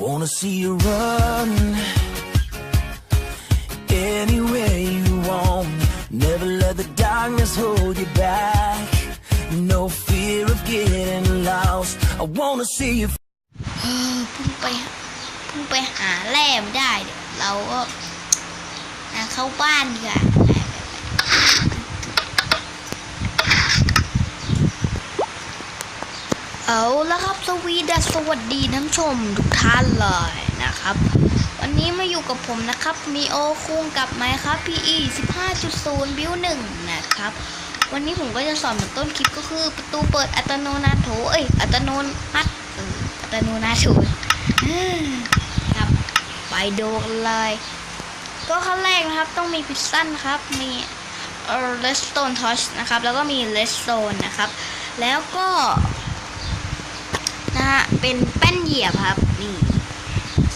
wanna see you run anywhere you want. Never let the darkness hold you back. No fear of getting lost. I wanna see you. เออเพุ่งไปเพุ่งไปหาแร่ไม่ได้เดี๋ยวเราก็อ่ะเข้าบ้านดีกว่า เอาละครับสวีดัสสวัสดีท่านชมทุกท่านเลยนะครับ วันนี้มาอยู่กับผมนะครับ มีโอคุงกับไมครับ PE 15.0 บิวหนึ่งนะครับ วันนี้ผมก็จะสอนเหมือนต้นคลิปก็คือประตูเปิดอัตโนนาโถเอ้ยอัตโนมัติเอออัตโนนาโถครับ ไปดูกันเลย ก็ขั้นแรกนะครับต้องมีพิซซันครับ มีเออเลสโตนทอชนะครับ แล้วก็มีเลสโตนนะครับ แล้วก็ ฮะ เป็นแป้นเหยียบครับ นี่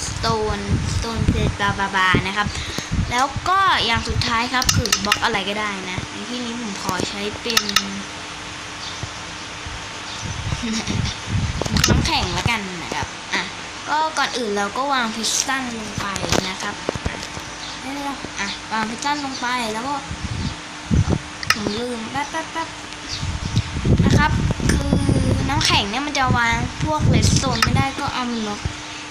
สโตนสโตนเซบาบาบานะครับ แล้วก็อย่างสุดท้ายครับ คือบล็อกอะไรก็ได้นะในที่นี้ผมขอใช้เป็นน้ำแข็งแล้วกันนะครับ อะ ก็ก่อนอื่นเราก็วางพิซซ่าลงไปนะครับอะวางพิซซ่าลงไปแล้วก็ผมลืมแป๊บแป๊บแป๊บนะ น้ำแข็งเนี่ยมันจะวางพวกเลสโซนไม่ได้ก็เอามีมา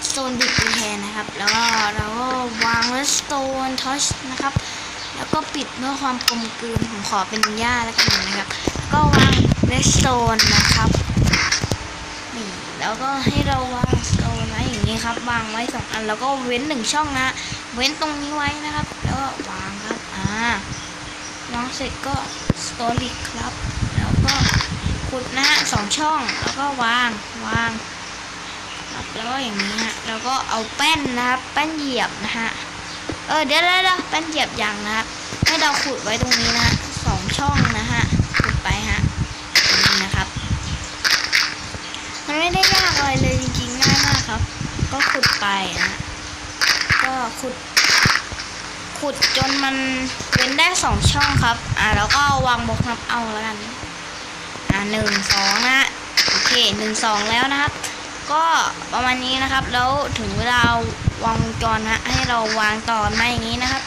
โซนดิบไปแทนนะครับ แล้วก็เราก็วางเลสโตนทอชนะครับ แล้วก็ปิดเพื่อความกลมกลืนผมขอเป็นหญ้าแล้วกันนะครับ ก็วางเลสโตนนะครับนี่แล้วก็ให้เราวางสโตนไว้อย่างนี้ครับวางไว้สองอันแล้วก็เว้นหนึ่งช่องนะ เว้นตรงนี้ไว้นะครับ แล้วก็วางครับอ่าวางเสร็จก็สโตนอีกครับ แล้วก็ ขุดนะฮะสองช่องแล้วก็วางวางครับแล้วก็อย่างนี้ฮะแล้วก็เอาแป้นนะครับแป้นเหยียบนะฮะเออเดี๋ยวเดี๋ยวเดี๋ยวแป้นเหยียบอย่างนะครับให้เราขุดไว้ตรงนี้นะสองช่องนะฮะขุดไปฮะนี้นะครับ มันไม่ได้ยากอะไรเลยจริงๆง่ายมากครับ ก็ขุดไปนะก็ขุด ขุดจนมันเว้นได้สองช่องครับ อ่าแล้วก็วางบล็อกนับเอาแล้วกัน หนึ่งสองนะฮะโอเคหนึ่งสองแล้วนะครับ ก็ประมาณนี้นะครับ แล้วถึงเวลาวางวงจรนะให้เราวางต่อมาอย่างนี้นะครับ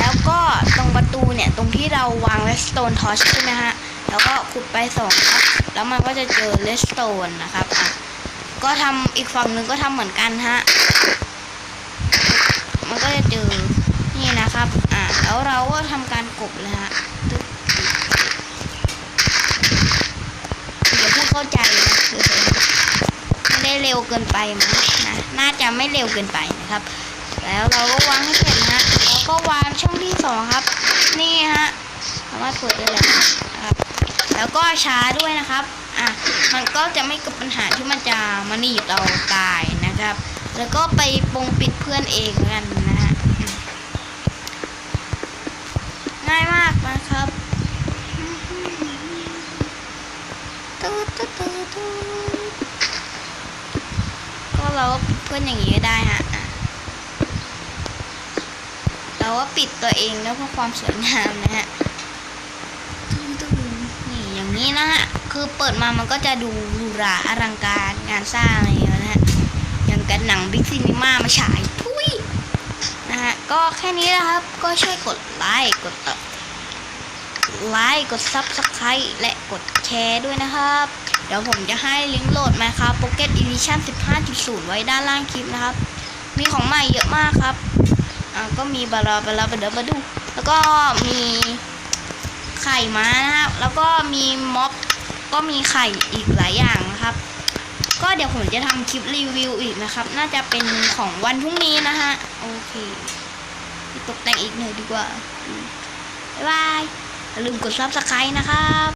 แล้วก็ตรงประตูเนี่ยตรงที่เราวางเลสโตนทอชใช่ไหมฮะแล้วก็ขุดไปสองครับ แล้วมันก็จะเจอเลสโตนนะครับอะก็ทำอีกฝั่งหนึ่งก็ทำเหมือนกันฮะมันก็จะเจอนี่นะครับ อะแล้วเราก็ทำการกบเลยฮะตึ๊บอย่า เข้าใจนะไม่ได้เร็วเกินไปมั้งนะน่าจะไม่เร็วเกินไปนะครับ แล้วเราก็วางให้เสร็จนะแล้วก็วางช่องที่สองครับ นี่ฮะสามารถเปิดได้เลยครับ แล้วก็ช้าด้วยนะครับอะมันก็จะไม่เกิดปัญหาที่มันจะมาหนีบเราตายนะครับ แล้วก็ไปปงปิดเพื่อนเองกันนะฮะง่ายมากนะครับ ตูดตูดตูดตูดก็เราก็เพื่อนอย่างนี้ก็ได้ฮะเราก็ปิดตัวเองแล้วเพื่อความสวยงามนะฮะนี่อย่างนี้นะฮะคือเปิดมามันก็จะดูหรูหราอลังการงานสร้างอะไรอย่างเงี้ยนะฮะอย่างกันหนังบิ๊กซีนีมามาฉายทุยนะฮะก็แค่นี้นะครับก็ช่วยกดไลค์กดเอ่อ ไลค์กดซับสไครต์และกดแชร์ด้วยนะครับ เดี๋ยวผมจะให้ลิงก์โหลดมาครับ Pocket Edition 15.0 ไว้ด้านล่างคลิปนะครับ มีของใหม่เยอะมากครับอ่าก็มีบาราบาราบาเดบาดู แล้วก็มีไข่ม้านะครับ แล้วก็มีม็อบก็มีไข่อีกหลายอย่างนะครับ ก็เดี๋ยวผมจะทำคลิปรีวิวอีกนะครับ น่าจะเป็นของวันพรุ่งนี้นะฮะ โอเคตกแต่งอีกหน่อยดีกว่า บ๊ายบาย อย่าลืมกดซับสไครต์นะครับ